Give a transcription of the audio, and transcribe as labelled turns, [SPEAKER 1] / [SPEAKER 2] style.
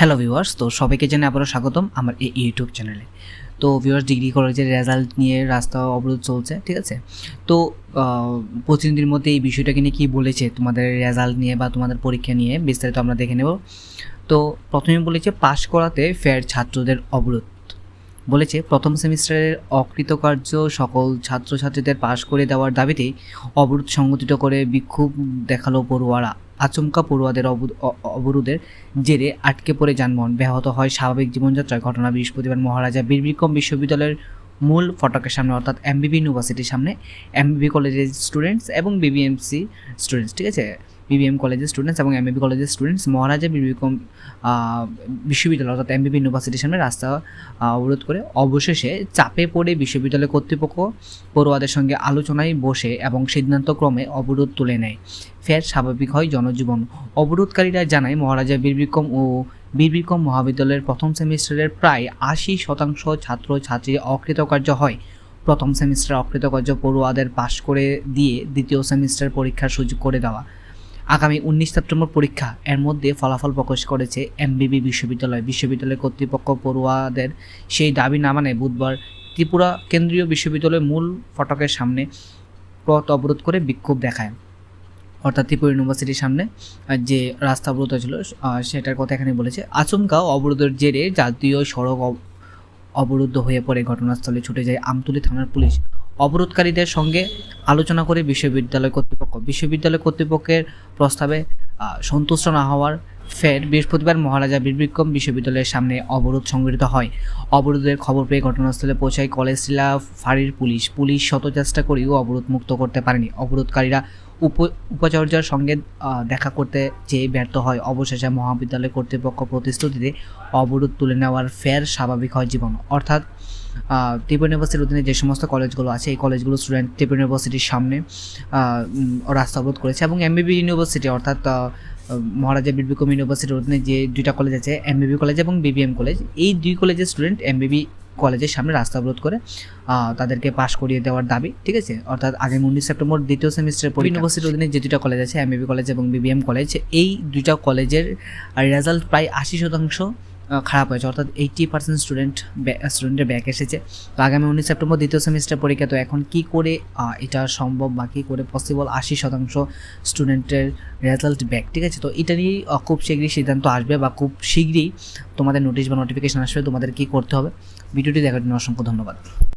[SPEAKER 1] Hello viewers তো সবাইকে জেনে আবারও স্বাগতম আমার এই ইউটিউব চ্যানেলে তো ভিউয়ার্স ডিগ্রি কলেজের রেজাল্ট নিয়ে রাস্তা অবরোধ চলছে, ঠিক আছে? তো প্রতিনিধির মধ্যে এই বিষয়টাকে নিয়ে কী বলেছে, তোমাদের রেজাল্ট নিয়ে বা তোমাদের পরীক্ষা নিয়ে বিস্তারিত আমরা দেখে নেব। তো প্রথমে বলেছে, পাশ করাতে ফের ছাত্রদের অবরোধ। বলেছে, প্রথম সেমিস্টারের অকৃতকার্য সকল ছাত্রছাত্রীদের পাশ করে দেওয়ার দাবিতে অবরোধ সংগঠিত করে বিক্ষোভ দেখাল পড়ুয়ারা। আচমকা পড়ুয়াদের অবরোধ- অবরোধের জেরে আটকে পড়ে যানবাহন। ব্যাহত হয় স্বাভাবিক জীবনযাত্রায় ঘটনা। বৃহস্পতিবার মহারাজা বীরবিক্রম বিশ্ববিদ্যালয়ের মূল ফটকের সামনে অর্থাৎ এমবিবি ইউনিভার্সিটির সামনে এমবিবি কলেজের স্টুডেন্টস এবং বিবিএমসি স্টুডেন্টস ঠিক আছে বিবিএম কলেজের স্টুডেন্টস এবং এমবিবি কলেজের স্টুডেন্টস মহারাজা বীর বিক্রম বিশ্ববিদ্যালয় অর্থাৎ এমবিবি ইউনিভার্সিটির সামনে রাস্তা অবরোধ করে অবশেষে চাপে পড়ে বিশ্ববিদ্যালয় কর্তৃপক্ষ পড়ুয়াদের সঙ্গে আলোচনায় বসে এবং সিদ্ধান্তক্রমে অবরোধ তুলে নেয় ফের স্বাভাবিক হয় জনজীবন অবরোধকারীরা জানায় মহারাজা বীরবিক্রম ও বীরবিক্রম মহাবিদ্যালয়ের প্রথম সেমিস্টারের প্রায় আশি শতাংশ ছাত্র ছাত্রী অকৃতকার্য হয়। প্রথম সেমিস্টার অকৃতকার্য পড়ুয়াদের পাশ করে দিয়ে দ্বিতীয় সেমিস্টার পরীক্ষার সুযোগ করে দেওয়া। আগামী উনিশ সেপ্টেম্বর পরীক্ষা, এর মধ্যে ফলাফল প্রকাশ করেছে এমবিবি বিশ্ববিদ্যালয়। বিশ্ববিদ্যালয় কর্তৃপক্ষ পড়ুয়াদের সেই দাবি না মানে বুধবার ত্রিপুরা কেন্দ্রীয় বিশ্ববিদ্যালয়ের মূল ফটকের সামনে পথ অবরোধ করে বিক্ষোভ দেখায়। অর্থাৎ ত্রিপুরা ইউনিভার্সিটির সামনে যে রাস্তা অবরোধ ছিল সেটার কথা এখানে বলেছে। আচমকা অবরোধের জেরে জাতীয় সড়ক অব- অবরুদ্ধ হয়ে পড়ে ঘটনাস্থলে ছুটে যায় আমতলী থানার পুলিশ। অবরোধকারীদের সঙ্গে আলোচনা করে বিশ্ববিদ্যালয় কর্তৃপক্ষ বিশ্ববিদ্যালয় কর্তৃপক্ষের প্রস্তাবে সন্তুষ্ট না হওয়ার ফের বৃহস্পতিবার মহারাজা বীরবিক্রম বিশ্ববিদ্যালয়ের সামনে অবরোধ সংগঠিত হয়। অবরোধের খবর পেয়ে ঘটনাস্থলে পৌঁছায় কলেজটিলা ফাঁড়ির পুলিশ। পুলিশ শত চেষ্টা করেও অবরোধ মুক্ত করতে পারেনি। অবরোধকারীরা উপ, উপাচার্যের সঙ্গে দেখা করতে চেয়ে ব্যর্থ হয়। অবশেষে মহাবিদ্যালয় কর্তৃপক্ষ প্রতিশ্রুতিতে অবরোধ তুলে নেওয়ার ফের স্বাভাবিক হয় জীবন। অর্থাৎ ত্রিপুরা ইউনিভার্সিটির অধীনে যে সমস্ত কলেজগুলো আছে, এই কলেজগুলো স্টুডেন্ট ত্রিপুরা ইউনিভার্সিটির সামনে রাস্তা অবরোধ করেছে এবং এমবিবি ইউনিভার্সিটি অর্থাৎ মহারাজা বীরবিক্রম ইউনিভার্সিটির অধীনে যে দুইটা কলেজ আছে এমবিবি কলেজ এবং বিবিএম কলেজ এই দুই কলেজের স্টুডেন্ট এমবিবি কলেজের সামনে রাস্তা অবরোধ করে তাদেরকে পাশ করিয়ে দেওয়ার দাবি, ঠিক আছে? অর্থাৎ আগামী উনিশ সেপ্টেম্বর দ্বিতীয় সেমিস্টারের পর ইউনিভার্সিটির অধীনে যে দুটা কলেজ আছে এমবিবি কলেজ এবং বিবিএম কলেজ এই দুইটা কলেজের রেজাল্ট প্রায় আশি শতাংশ খারাপ হয়েছে। অর্থাৎ এইটি পার্সেন্ট স্টুডেন্ট স্টুডেন্টের ব্যাক এসেছে। তো আগামী উনিশ সেপ্টেম্বর দ্বিতীয় সেমিস্টার পরীক্ষা, তো এখন কি করে এটা সম্ভব বা কী করে পসিবল আশি শতাংশ স্টুডেন্টের রেজাল্ট ব্যাক ঠিক আছে? তো এটা নিয়েই খুব শীঘ্রই সিদ্ধান্ত আসবে বা খুব শীঘ্রই তোমাদের নোটিশ বা নোটিফিকেশান আসবে তোমাদের কী করতে হবে। ভিডিওটি দেখার জন্য অসংখ্য ধন্যবাদ।